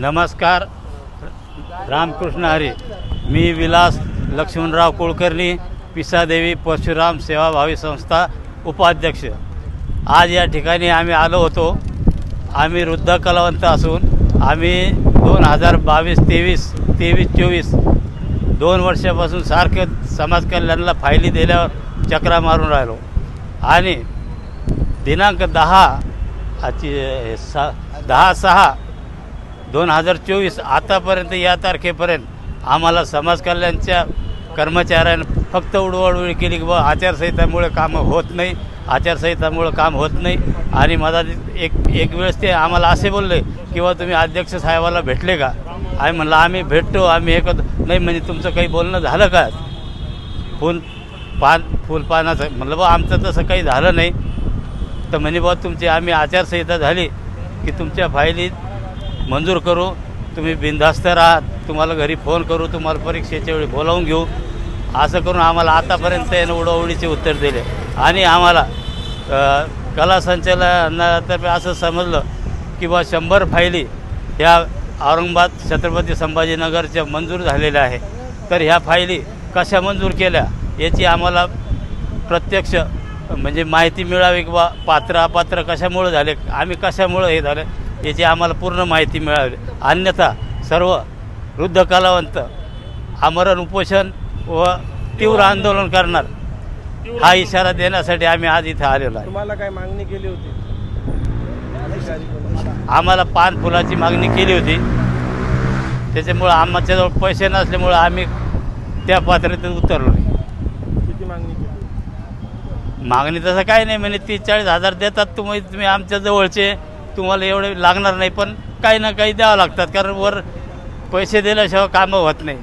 नमस्कार. रामकृष्ण हरी. मी विलास लक्ष्मणराव कुलकर्णी पिसादेवी परशुराम सेवाभावी संस्था उपाध्यक्ष. आज या ठिकाणी आम्ही आलो होतो. आम्ही वृद्ध कलावंत असून आम्ही दोन हजार बावीस तेवीस तेवीस चोवीस दोन वर्षापासून सारखं समाज कल्याणाला फायली दिल्यावर चक्रा मारून राहिलो. आणि दिनांक दहा आजची सा दहा सहा दोन हजार चोवीस आतापर्यंत या तारखेपर्यंत आम्हाला समाज कल्याणच्या कर्मचाऱ्यांनी फक्त उडवाडवळी केली की बा आचारसंहितामुळे कामं होत नाही आचारसंहितामुळं काम होत नाही. आणि मला एक एक वेळेस ते आम्हाला असे बोलले किंवा तुम्ही अध्यक्ष साहेबाला भेटले का? आम्ही म्हणलं आम्ही भेटतो आम्ही हे करतो. नाही म्हणजे तुमचं काही बोलणं झालं का? फुल पान फुलपानाचं म्हणलं बा आमचं तसं काही झालं नाही. तर म्हणे बा तुमची आम्ही आचारसंहिता झाली की तुमच्या फायली मंजूर करू. तुम्ही बिनधास्त राहा. तुम्हाला घरी फोन करू. तुम्हाला परीक्षेच्या वेळी बोलावून घेऊ. असं करून आम्हाला आतापर्यंत यानं उडवडीचे उत्तर दिले. आणि आम्हाला कला संचालनातर्फे असं समजलं की बा शंभर फायली ह्या औरंगाबाद छत्रपती संभाजीनगरच्या मंजूर झालेल्या आहे. तर ह्या फायली कशा मंजूर केल्या याची आम्हाला प्रत्यक्ष म्हणजे माहिती मिळावी किंवा पात्र अपात्र कशामुळं झाले? आम्ही कशामुळं हे झालं? याची आम्हाला पूर्ण माहिती मिळावी अन्यथा सर्व वृद्ध कलावंत आमरण उपोषण व तीव्र आंदोलन करणार हा इशारा देण्यासाठी आम्ही आज इथं आलेलो आहे. तुम्हाला काय मागणी केली होती? आम्हाला पान फुलाची मागणी केली होती. त्याच्यामुळं आमच्याजवळ पैसे नसल्यामुळं आम्ही त्या पात्रतेत उतरलो किती मागणी केली मागणी तसं काही नाही म्हणजे तीस चाळीस हजार देतात तुम्ही तुम्ही आमच्या जवळचे तुम्हाला एवढे लागणार नाही पण काही ना काही द्यावं लागतात कारण वर पैसे दिल्याशिवाय कामं होत नाही.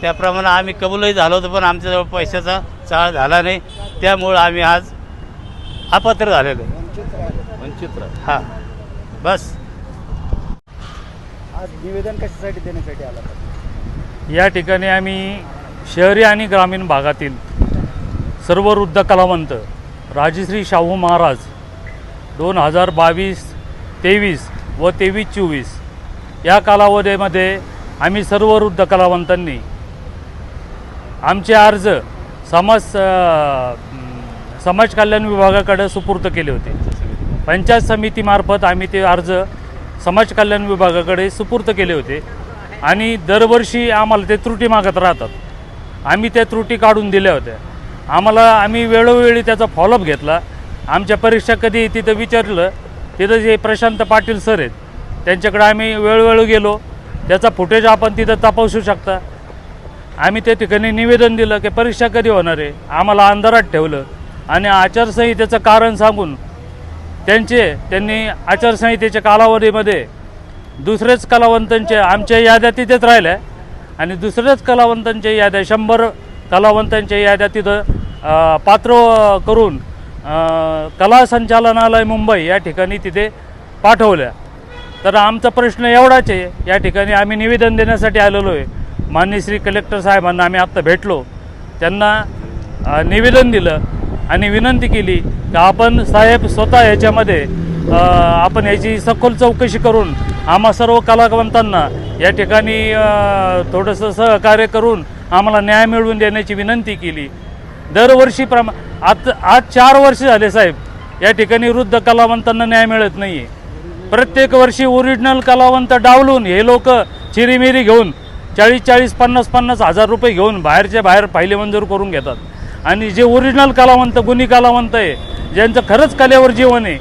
त्याप्रमाणे आम्ही कबूलही झालो होतो पण आमच्याजवळ पैशाचा चाळ झाला नाही. त्यामुळं आम्ही आज अपात्र झालेलो आहे. वंचित. हां. बस. आज निवेदन कशासाठी देण्यासाठी आला? या ठिकाणी आम्ही शहरी आणि ग्रामीण भागातील सर्व वृद्ध कलावंत राजश्री शाहू महाराज दोन हजार बावीस तेवीस व तेवीस चोवीस. या कालावधीमध्ये आम्ही सर्व वृद्ध कलावंतांनी आमचे अर्ज समाज समाज कल्याण विभागाकडे सुपूर्द केले होते. पंचायत समितीमार्फत आम्ही ते अर्ज समाज कल्याण विभागाकडे सुपूर्द केले होते. आणि दरवर्षी आम्हाला ते त्रुटी मागत राहतात. आम्ही त्या त्रुटी काढून दिल्या होत्या. आम्हाला आम्ही वेळोवेळी त्याचा फॉलोअप घेतला. आमच्या परीक्षा कधी तिथं विचारलं. तिथं जे प्रशांत पाटील सर आहेत त्यांच्याकडे आम्ही वेळोवेळी गेलो. त्याचा फुटेज आपण तिथं तपासू शकता. आम्ही त्या ठिकाणी निवेदन दिलं की परीक्षा कधी होणार आहे आम्हाला अंधारात ठेवलं. आणि आचारसंहितेचं कारण सांगून त्यांचे त्यांनी आचारसंहितेच्या कालावधीमध्ये दुसरेच कलावंतांचे आमच्या याद्या तिथेच राहिल्या. आणि दुसऱ्याच कलावंतांच्या याद्या शंभर कलावंतांच्या याद्या तिथं पात्र करून कला संचालनालय मुंबई या ठिकाणी तिथे पाठवल्या. तर आमचा प्रश्न एवढाच आहे या ठिकाणी आम्ही निवेदन देण्यासाठी आलेलो आहे. माननीय श्री कलेक्टर साहेबांना आम्ही आत्ता भेटलो. त्यांना निवेदन दिलं आणि विनंती केली की आपण साहेब स्वतः याच्यामध्ये आपण याची सखोल चौकशी करून आम्हा सर्व कलावंतांना या ठिकाणी थोडंसं सहकार्य करून आम्हाला न्याय मिळवून देण्याची विनंती केली. दरवर्षी प्रमा आज आज चार वर्ष झाले साहेब. या ठिकाणी वृद्ध कलावंतांना न्याय मिळत नाही आहे प्रत्येक वर्षी ओरिजिनल कलावंत डावलून हे लोक चिरीमिरी घेऊन चाळीस चाळीस पन्नास पन्नास हजार रुपये घेऊन बाहेरच्या बाहेर फायले मंजूर करून घेतात. आणि जे ओरिजिनल कलावंत गुणी कलावंत आहे ज्यांचं खरंच कलेवर जीवन आहे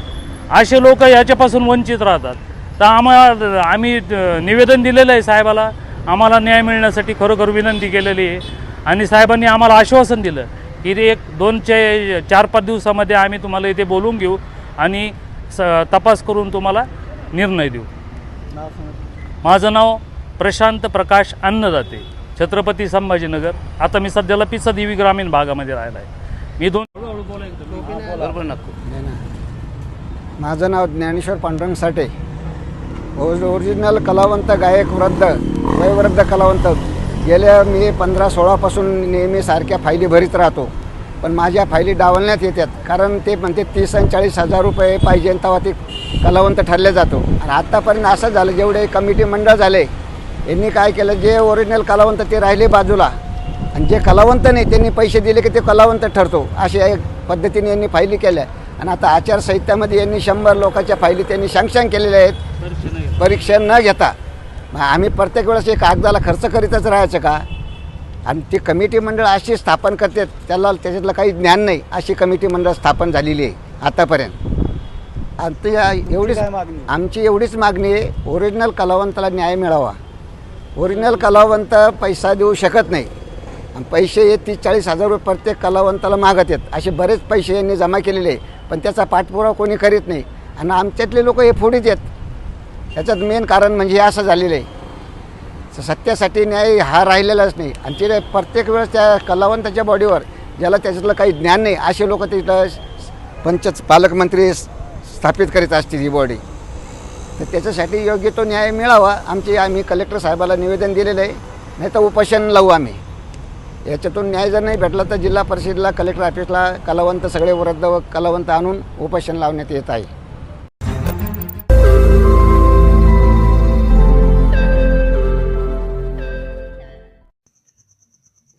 असे लोक याच्यापासून वंचित राहतात. तर आम्हाला आम्ही निवेदन दिलेलं आहे साहेबाला. आम्हाला न्याय मिळण्यासाठी खरोखर विनंती केलेली आहे. आणि साहेबांनी आम्हाला आश्वासन दिलं. की ते एक दोन चे चार पाच दिवसामध्ये आम्ही तुम्हाला इथे बोलवून घेऊ आणि स तपास करून तुम्हाला निर्णय देऊ. माझं नाव प्रशांत प्रकाश अन्नदाते छत्रपती संभाजीनगर. आता मी सध्याला पिसा देवी ग्रामीण भागामध्ये राहिला आहे मी दोन बरोबर नको माझं नाव ज्ञानेश्वर पांडुरंग साठे. ओर- ओरिजिनल कलावंत गायक वृद्ध वयोवृद्ध कलावंत. गेल्या मी पंधरा सोळापासून नेहमी सारख्या फायली भरीत राहतो. पण माझ्या फायली डावलण्यात येतात. कारण ते म्हणते तीस आणि चाळीस हजार रुपये पाहिजे तेव्हा ते कलावंत ठरले जातो. आणि आत्तापर्यंत असं झालं जेवढे कमिटी मंडळ झाले यांनी काय केलं जे ओरिजिनल कलावंत ते राहिले बाजूला. आणि जे कलावंत नाही त्यांनी पैसे दिले की ते कलावंत ठरतो. अशा एक पद्धतीने यांनी फायली केल्या. आणि आता आचारसंहितेमध्ये यांनी शंभर लोकांच्या फायली त्यांनी सँक्शन केलेल्या आहेत. परीक्षा न घेता. मग आम्ही प्रत्येक वेळेस एक कागदाला खर्च करीतच राहायचं का? आणि ती कमिटी मंडळ अशी स्थापन करते त्याला त्याच्यातलं काही ज्ञान नाही अशी कमिटी मंडळ स्थापन झालेली आहे आतापर्यंत. आणि ते एवढीच? आमची एवढीच मागणी आहे ओरिजिनल कलावंताला न्याय मिळावा. ओरिजिनल कलावंत पैसा देऊ शकत नाही. आणि पैसे हे तीस चाळीस हजार रुपये प्रत्येक कलावंताला मागत आहेत. असे बरेच पैसे यांनी जमा केलेले आहे पण त्याचा पाठपुरावा कोणी करीत नाही. आणि आमच्यातले लोक हे फोडीत आहेत. याच्यात मेन कारण म्हणजे हे असं झालेलं आहे. सत्यासाठी न्याय हा राहिलेलाच नाही. आणि तिथे प्रत्येक वेळेस त्या कलावंताच्या बॉडीवर ज्याला त्याच्यातलं काही ज्ञान नाही असे लोक तिथं पंच पालकमंत्री स्थापित करीत असतील ही बॉडी तर त्याच्यासाठी योग्य तो न्याय मिळावा आमची आम्ही कलेक्टर साहेबाला निवेदन दिलेलं आहे. नाही तर उपोषण लावू आम्ही. याच्यातून न्याय जर नाही भेटला तर जिल्हा परिषदेला कलेक्टर ऑफिसला कलावंत सगळे वृद्ध व कलावंत आणून उपोषण लावण्यात येत आहे.